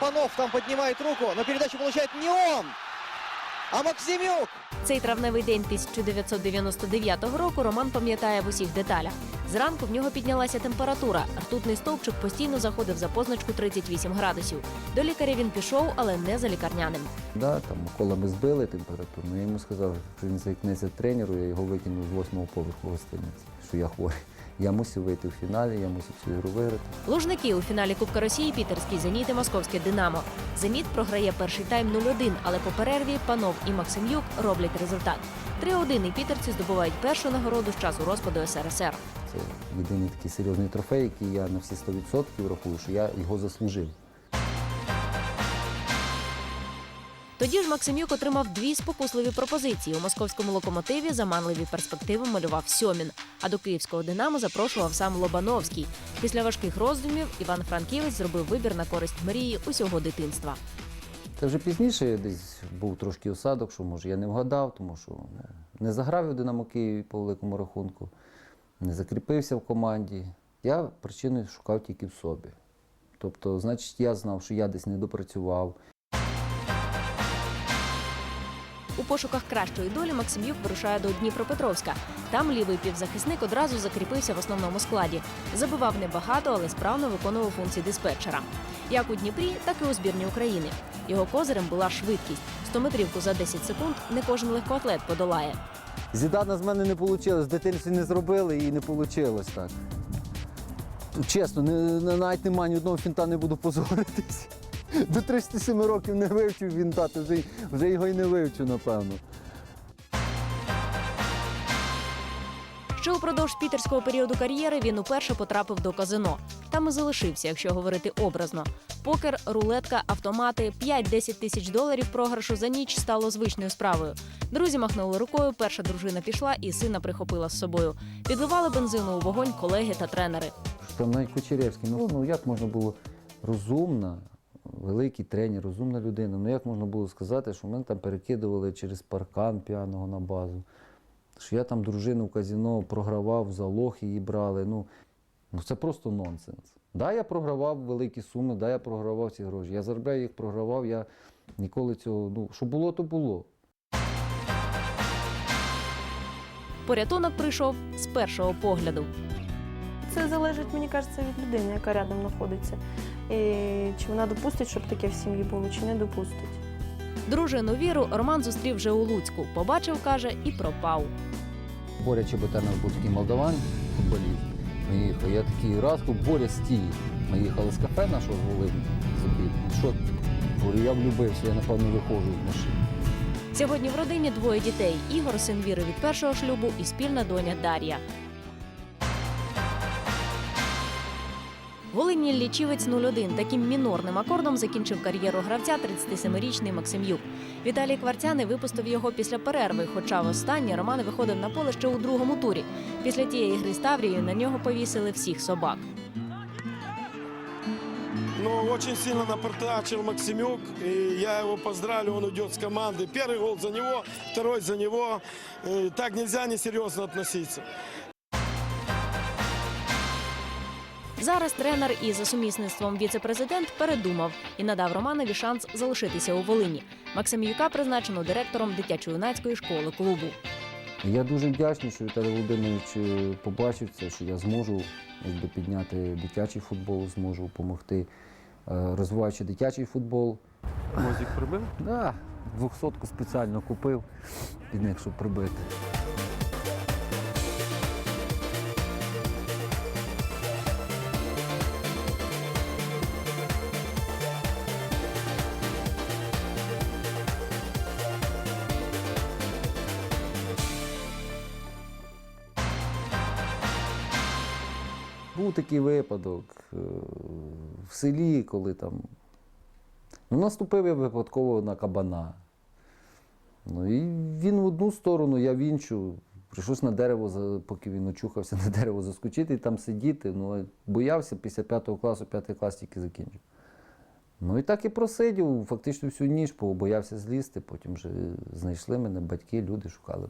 Панов там поднимает руку, но передачу получает не он, а Максимюк. Цей травневий день 1999 року Роман пам'ятає в усіх деталях. Зранку в нього піднялася температура. Ртутний стовпчик постійно заходив за позначку 38 градусів. До лікаря він пішов, але не за лікарняним. Да, там колами збили температуру. Ну, я йому сказав, що він заікнеться тренеру, я його викинув з восьмого поверху гостиниці, що я хворий. Я мусив вийти в фіналі, я мусив цю ігру виграти. Лужники у фіналі Кубка Росії Пітерський Зеніт і Московське Динамо. Зеніт програє перший тайм 0-1, але по перерві Панов і Максим'юк роблять результат. 3-1 і пітерці здобувають першу нагороду з часу розпаду СРСР. Це єдиний такий серйозний трофей, який я на всі 100% рахую, що я його заслужив. Тоді ж Максимюк отримав дві спокусливі пропозиції. У московському локомотиві заманливі перспективи малював Сьомін, а до київського Динамо запрошував сам Лобановський. Після важких роздумів Іван Франківець зробив вибір на користь мрії усього дитинства. Це вже пізніше десь був трошки осадок, що може я не вгадав, тому що ну, не заграв в Динамо Києві по великому рахунку, не закріпився в команді. Я причини шукав тільки в собі. Тобто, значить, я знав, що я десь не допрацював, У пошуках кращої долі Максим'юк вирушає до Дніпропетровська. Там лівий півзахисник одразу закріпився в основному складі. Забивав небагато, але справно виконував функції диспетчера. Як у Дніпрі, так і у збірні України. Його козирем була швидкість. 100-метрівку за 10 секунд не кожен легкоатлет подолає. Зідана з мене не вийшло, з дитинстві не зробили і не вийшло так. Чесно, не- навіть немає ні одного фінта, не буду позоритись. До 37 років не вивчив фінта, то вже, й- вже його і не вивчу, напевно. Ще упродовж пітерського періоду кар'єри він уперше потрапив до казино. Там і залишився, якщо говорити образно. Покер, рулетка, автомати, 5-10 тисяч доларів програшу за ніч стало звичною справою. Друзі махнули рукою, перша дружина пішла і сина прихопила з собою. Підливали бензину у вогонь колеги та тренери. Там навіть Кучеревський, ну, ну як можна було розумна, великий тренер, розумна людина. Ну як можна було сказати, що мене там перекидували через паркан п'яного на базу, що я там дружину в казіно програвав, залог її брали. Ну, ну це просто нонсенс. Да, я програвав великі суми, да, я програвав ці гроші. Я заробляю їх, програвав, я ніколи цього, ну, що було, то було. Порятунок прийшов з першого погляду. Це залежить, мені кажеться, від людини, яка рядом знаходиться. І чи вона допустить, щоб таке в сім'ї було, чи не допустить. Дружину Віру Роман зустрів вже у Луцьку. Побачив, каже, і пропав. Боря Чеботарнов був такий молдаван, футболіст. Ми їхали, я такий раз, кажу, Боря стій. Ми їхали з кафе нашого з Волині. собі. Що? Говорю, я влюбився, я напевно виходжу з машини. Сьогодні в родині двоє дітей: Ігор, син Віри від першого шлюбу, і спільна доня Дар'я. Волині лічівець 0-1. Таким мінорним акордом закінчив кар'єру гравця 37-річний Максим'юк. Віталій Кварцяний випустив його після перерви, хоча востаннє Роман виходив на поле ще у другому турі. Після тієї гри з Таврією на нього повісили всіх собак. Но очень сильно напортачил Максимюк, и я его поздравлю, он уйдет с команды. Первый гол за него, второй за него. Э, Так нельзя несерьезно относиться. Зараз тренер і за сумісництвом віце-президент передумав і надав Романові шанс залишитися у Волині. Максим'юка призначено директором дитячо-юнацької школи клубу. Я дуже вдячний, що Віталій Володимирович е, побачив це, що я зможу якби, підняти дитячий футбол, зможу допомогти, е, розвиваючи дитячий футбол. Мозік прибив? Да, двохсотку спеціально купив під них, щоб прибити. Був такий випадок е, в селі, коли там Ну, наступив я випадково на кабана. Ну і він в одну сторону, я в іншу. Прийшлось на дерево, поки він очухався, на дерево заскочити і там сидіти. Ну, боявся після п'ятого класу, п'ятий клас тільки закінчив. Ну і так і просидів, фактично всю ніч, бо боявся злізти, потім вже знайшли мене, батьки, люди шукали.